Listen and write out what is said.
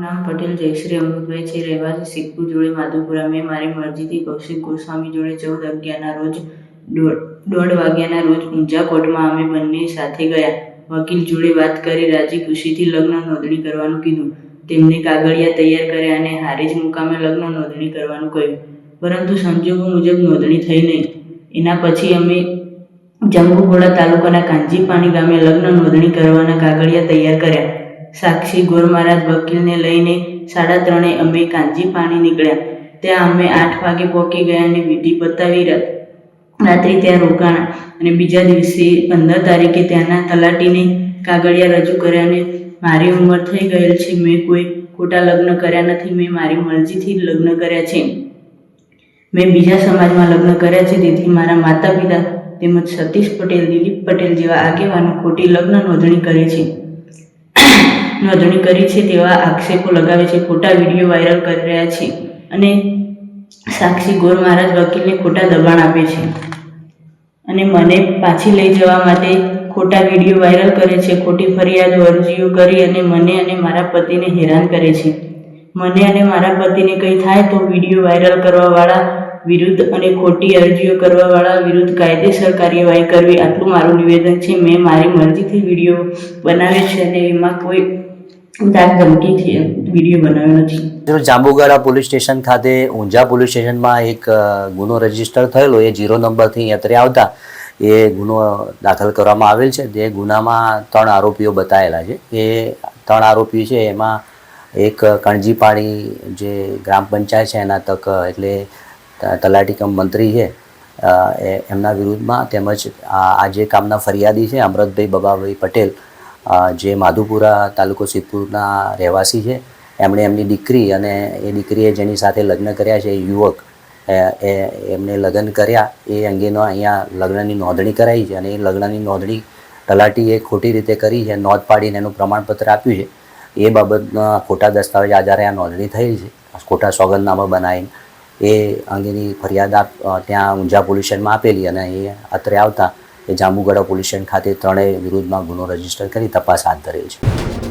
નામ પટેલ જયશ્રી અમૃતભાઈ છે. રહેવાસી સિદ્ધપુર જોડે માધુપુરા મેં મારી મરજીથી કૌશિક ગોસ્વામી જોડે ચૌદ અગિયારના રોજ દોઢ વાગ્યાના રોજ ઊંઝા કોર્ટમાં અમે બંને સાથે ગયા. વકીલ જોડે વાત કરી, રાજી ખુશીથી લગ્ન નોંધણી કરવાનું કીધું. તેમને કાગળિયા તૈયાર કર્યા અને હારીજ મુકામે લગ્ન નોંધણી કરવાનું કહ્યું. પરંતુ સંજોગો મુજબ નોંધણી થઈ નહીં. એના પછી અમે જંબુઘોડા તાલુકાના કાંજીપાણી ગામે લગ્ન નોંધણી કરવાના કાગળિયા તૈયાર કર્યા. સાક્ષી ગોર મહારાજ વકીલને લઈને સાડા ત્રણે અમે કાંજી પાણી નીકળ્યા. ત્યાં અમે આઠ વાગે પહોંચી ગયા અને વિધિ પતાવી રાત્રે ત્યાં રોકાણા. અને બીજા દિવસે પંદર તારીખે ત્યાંના તલાટીને કાગળિયા રજૂ કર્યા અને મારી ઉંમર થઈ ગયેલ છે. મેં કોઈ ખોટા લગ્ન કર્યા નથી. મેં મારી મરજીથી લગ્ન કર્યા છે. મેં બીજા સમાજમાં લગ્ન કર્યા છે. તેથી મારા માતા પિતા તેમજ સતીશ પટેલ, દિલીપ પટેલ જેવા આગેવાનો ખોટી લગ્ન નોંધણી કરે છે. નોંધણી કરી છે તેવા આક્ષેપો લગાવે છે. ખોટા વીડિયો વાયરલ કરી રહ્યા છે અને સાક્ષી ગોર મહારાજ વકીલને ખોટા દબાણ આપે છે. અને મને પાછી લઈ જવા માટે ખોટા વીડિયો વાયરલ કરે છે. ખોટી ફરિયાદો અરજીઓ કરી અને મને અને મારા પતિને હેરાન કરે છે. મને અને મારા પતિને કંઈ થાય તો વીડિયો વાયરલ કરવાવાળા વિરુદ્ધ અને ખોટી અરજીઓ કરવાવાળા વિરુદ્ધ કાયદેસર કાર્યવાહી કરવી આટલું મારું નિવેદન છે. મેં મારી મરજીથી વીડિયો બનાવ્યો છે અને એમાં કોઈ ધમકીથી વીડિયો બનાવ્યો નથી. જાંબુગાડા પોલીસ સ્ટેશન ખાતે ઊંઝા પોલીસ સ્ટેશનમાં એક ગુનો રજિસ્ટર થયેલો, એ જીરો નંબરથી અત્રે આવતા, એ ગુનો દાખલ કરવામાં આવેલ છે. જે ગુનામાં ત્રણ આરોપીઓ બતાવેલા છે. એ ત્રણ આરોપી છે, એમાં એક કણજીપાણી જે ગ્રામ પંચાયત છે, એના તક, એટલે તલાટીકમ તલાટી કમ મંત્રી છે એમના વિરુદ્ધમાં તેમજ આ જે કામના ફરિયાદી છે અમૃતભાઈ બબાભાઈ પટેલ જે માધુપુરા તાલુકો સિદ્ધપુરના રહેવાસી છે, એમણે એમની દીકરી અને એ દીકરીએ જેની સાથે લગ્ન કર્યા છે, એ યુવક, એ એમને લગ્ન કર્યા, એ અંગેનો અહીંયા લગ્નની નોંધણી કરાઈ છે અને એ લગ્નની નોંધણી તલાટીએ ખોટી રીતે કરી છે, નોંધ પાડીને એનું પ્રમાણપત્ર આપ્યું છે. એ બાબતના ખોટા દસ્તાવેજ આધારે આ નોંધણી થઈ છે, ખોટા સોગંદનામા બનાવીને, એ અંગેની ફરિયાદ આપ, ત્યાં ઊંઝા પોલીસ સ્ટેશનમાં આપેલી અને એ અત્રે આવતા એ જાંબુગડા પોલીસ સ્ટેશન ખાતે ત્રણેય વિરુદ્ધમાં ગુનો રજિસ્ટર કરી તપાસ હાથ ધરેલ છે.